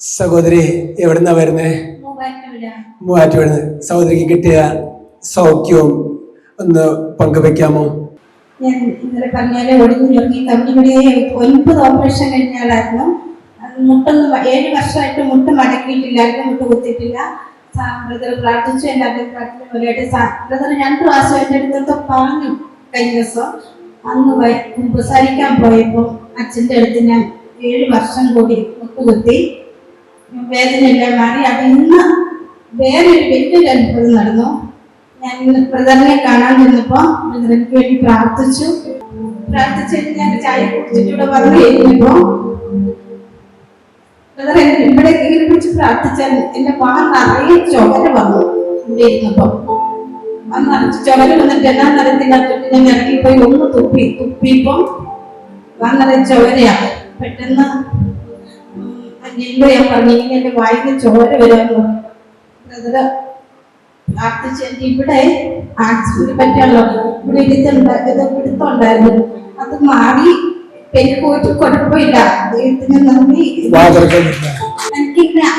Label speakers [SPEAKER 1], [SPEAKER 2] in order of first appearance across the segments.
[SPEAKER 1] സഹോദരി എവിടുന്നാ വരുന്നേ?
[SPEAKER 2] മൂവാറ്റുപുഴ.
[SPEAKER 1] സഹോദരിക്ക് കിട്ടിയ സൗഖ്യവും ഒന്ന് പങ്കുവെക്കാമോ?
[SPEAKER 2] ഞാൻ ഇന്നലെ പറഞ്ഞാൽ ഒടിഞ്ഞു തുടങ്ങി കമ്പിയുടെ ഒൻപത് ഓപ്പറേഷൻ കഴിഞ്ഞാലായിരുന്നു മുട്ടൊന്നും ഏഴ് വർഷമായിട്ട് മുട്ട മടക്കിയിട്ടില്ലായിരുന്നു മുട്ട കുത്തിയിട്ടില്ല. ബ്രദർ പ്രാർത്ഥിച്ചു. എന്റെ അഭിപ്രായത്തിന് പോലെയായിട്ട് ബ്രദർ രണ്ട് പ്രാവശ്യം എന്റെ അടുത്തൊക്കെ പറഞ്ഞു കഴിഞ്ഞ ദിവസം. അന്ന് കുമ്പസാരിക്കാൻ പോയപ്പോൾ അച്ഛന്റെ അടുത്ത് ഞാൻ ഏഴ് വർഷം കൂടി മുട്ടുകുത്തി വേദനയെല്ലാം. മാറി അത് ഇന്ന് വേറൊരു വലിയൊരു അനുഭവം നടന്നു. ഞാൻ ഇന്ന് ബ്രദറിനെ കാണാൻ നിന്നപ്പോ ബ്രദറിനു വേണ്ടി പ്രാർത്ഥിച്ചു. പ്രാർത്ഥിച്ചിട്ട് ഞാൻ ചായ കുടിച്ചിട്ട് ഇവിടെ വന്നു കഴിഞ്ഞപ്പോ ബ്രദർ ഇവിടെ കീറി പിടിച്ച് പ്രാർത്ഥിച്ചാൽ എന്റെ വാ നിറയെ ചുവര വന്നു ഇവിടെ ഇരുന്നപ്പോ വന്ന് നിറച്ച് ചുവര വന്നിട്ട് എന്നാ നിറത്തിനകത്തോട്ട് ഞാൻ ഇറങ്ങിപ്പോയി ഒന്ന് തുപ്പി. തുപ്പിയപ്പോ വന്നത് ചുമരയാണ് പെട്ടെന്ന് അന്യന്റെ ഞാൻ പറഞ്ഞു എന്റെ വായിക്ക് ചോര ബ്രദറ് പ്രാർത്ഥിച്ച് എനിക്ക് ഇവിടെ ആക്സിഡന്റ് പറ്റിയല്ലോ ഇവിടെ ഇരുത്തുണ്ട് പിടുത്തുണ്ടായിരുന്നു അത് മാറി എനിക്ക് ഒരു കുഴപ്പമില്ല. ദൈവത്തിന് നന്ദി. എനിക്കിങ്ങനെ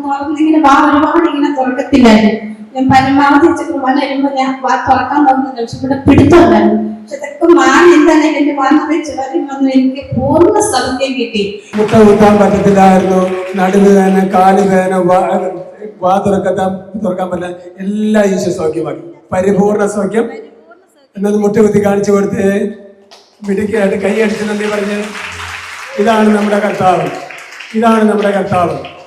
[SPEAKER 2] തുറന്നിങ്ങനെ വാ ഒരുപാട് ഇങ്ങനെ തുറക്കത്തില്ലായിരുന്നു. ഞാൻ പരമാവധി കുർബാന വരുമ്പോ ഞാൻ വാ തുറക്കാൻ തോന്നുന്നില്ല പക്ഷെ ഇവിടെ പിടുത്തമുണ്ടായിരുന്നു. പക്ഷെ ഇതൊക്കെ മാറി
[SPEAKER 1] കുത്താൻ പറ്റത്തില്ലായിരുന്നു. നടുവ് വേദന കാൽ വേദന വാ- തുറക്കാൻ പറ്റില്ല. എല്ലാ ഈശോ സൗഖ്യമാക്കി. പരിപൂർണ സൗഖ്യം. എന്നത് മുട്ട കുത്തി കാണിച്ചു കൊടുത്ത് മിടുക്കിയായിട്ട് കൈയടിച്ച് നന്ദി പറഞ്ഞ്? ഇതാണ് നമ്മുടെ കർത്താവ്. ഇതാണ് നമ്മുടെ കർത്താവ്.